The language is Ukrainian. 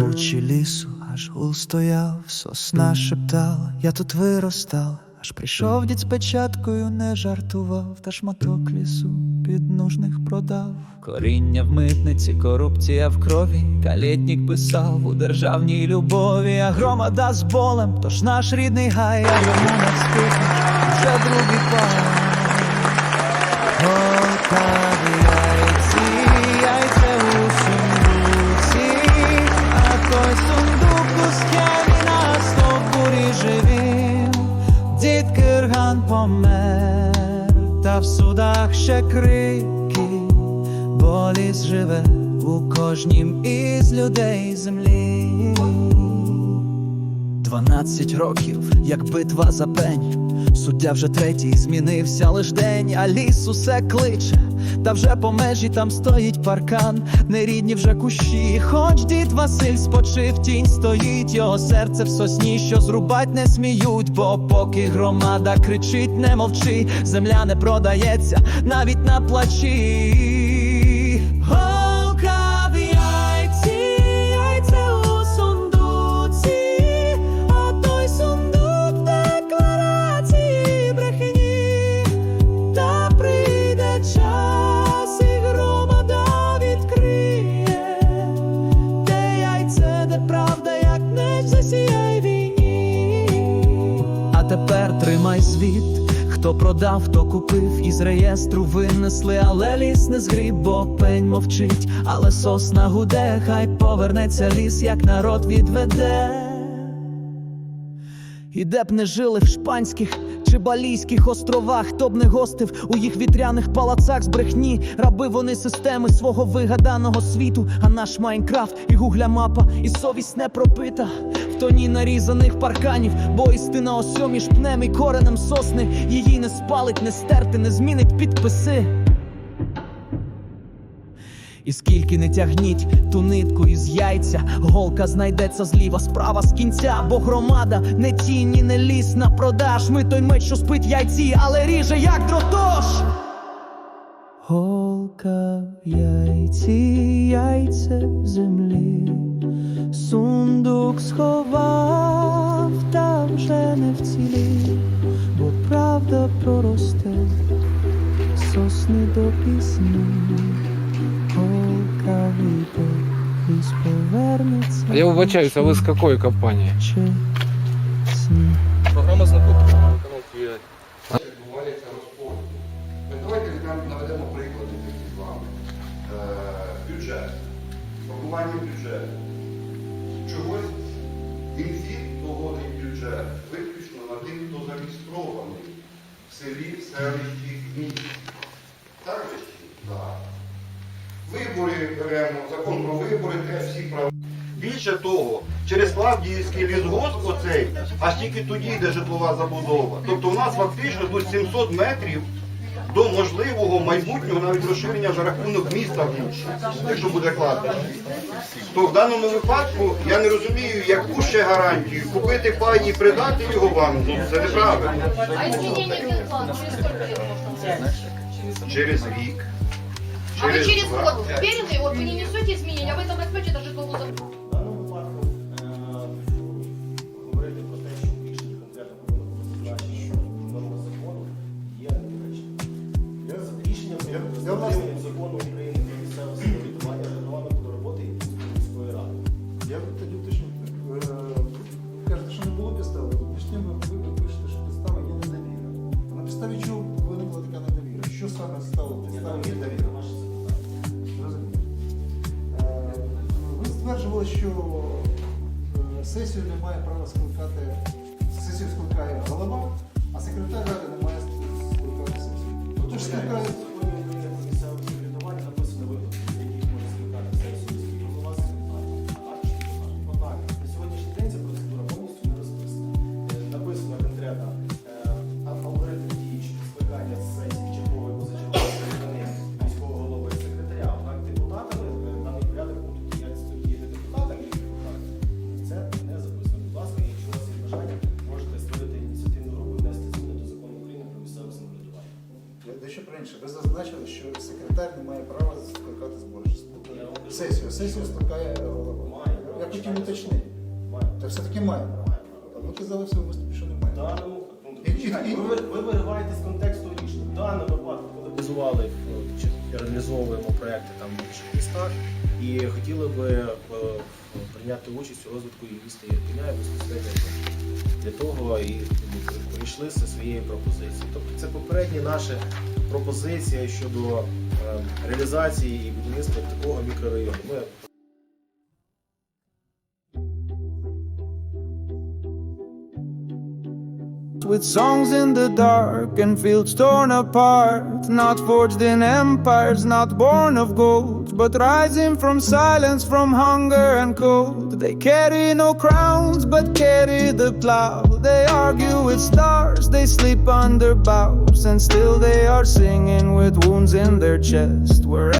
гучі лісу, аж гул стояв, сосна шептала, я тут виростала. Аж прийшов дід з печаткою, не жартував, та шматок лісу під нужних продав. Коріння в митниці, корупція в крові. Калєтнік писав у державній любові, а громада з болем, тож наш рідний гай, а йому не встигнеш, вже другий пан. Помер, та в судах ще крики, боліс живе у кожнім із людей землі. Дванадцять років, як битва за пень. Суддя вже третій змінився лиш день, а ліс усе кличе. Та вже по межі там стоїть паркан, нерідні вже кущі. Хоч дід Василь спочив, тінь стоїть, його серце в сосні, що зрубать не сміють, бо поки громада кричить, не мовчи, земля не продається навіть на плачі. Меч засіяй війні. А тепер тримай звіт. Хто продав, то купив, із реєстру винесли, але ліс не згріб, бо пень мовчить, але сосна гуде, хай повернеться ліс, як народ відведе. І де б не жили в шпанських чи балійських островах, хто б не гостив у їх вітряних палацах з брехні, раби вони системи свого вигаданого світу, а наш Майнкрафт і гугля мапа, і совість не пропита. В тоні нарізаних парканів, бо істина осьо між пнем і коренем сосни, її не спалить, не стерти, не змінить підписи. І скільки не тягніть ту нитку із яйця, голка знайдеться зліва, справа з кінця, бо громада не тіні, не ліс на продаж. Ми той меч, що спить яйці, але ріже як дротож. Голка в яйці, яйце в землі, сундук сховав, та вже не вцілів, бо правда проросте, сосни до пісні. Повернеться. Я вибачаюсь, а ви з якої компанії? Програма знакомства канал QI. відбувається розподіл. Давайте наведемо приклади такі з вами. Е, Бюджет. Формування бюджету. Чогось МФІ доводить бюджет виключно на тих, хто зареєстрований в селі, в селищі, в місті. Так. Беремо, закон про вибори, теж всі права. Більше того, через Клавдіївський лісгосп оцей, аж тільки тоді йде житлова забудова. Тобто у нас фактично тут 700 метрів до можливого майбутнього навіть розширення за рахунок міста Бучі, якщо буде кладбище. То в даному випадку я не розумію, яку ще гарантію купити пай і придати його вам. Ну це неправильно. А изменение генплана через сколько лет можно? Через рік. А вы через два. год уверены, вот вы не несете изменения, а вы там возьмете даже житловую забудову? В даному випадку е, говорити про те, що рішення конкретно повинно бути зазначено в нормах закону, є недоречним. За рішенням за дотриманням закону України про місцеве самоврядування регламенту до роботи міської ради. Я тоді уточню. Ви кажете, що не було підстави. Уточнимо, ви ви пишете, що підстава є недовіра. А на підставі чого виникла така недовіра? Що саме стало Стверджували, що е, сесію не має права скликати, сесію скликає голова, а секретар ради не має скликати сесію. Тож ж Сесію. Скликає голова. Має. Я хотів не. Та все-таки має. Ви казали в виступі, що немає. ви, ви вириваєте з контексту рішення. В даному випадку, коли реалізували ну, чи реалізовуємо проекти там в інших містах і хотіли би е, прийняти участь у розвитку і міста Ірпеня і безпосередньо для того і прийшли зі своєю пропозицією. Тобто це попередні наші пропозиції щодо е, реалізації і будівництва такого мікрорайону. Ми With songs in the dark and fields torn apart, not forged in empires, not born of gold, but rising from silence, from hunger and cold. They carry no crowns, but carry the plow. They argue with stars, they sleep under boughs, and still they are singing with wounds in their chest. Where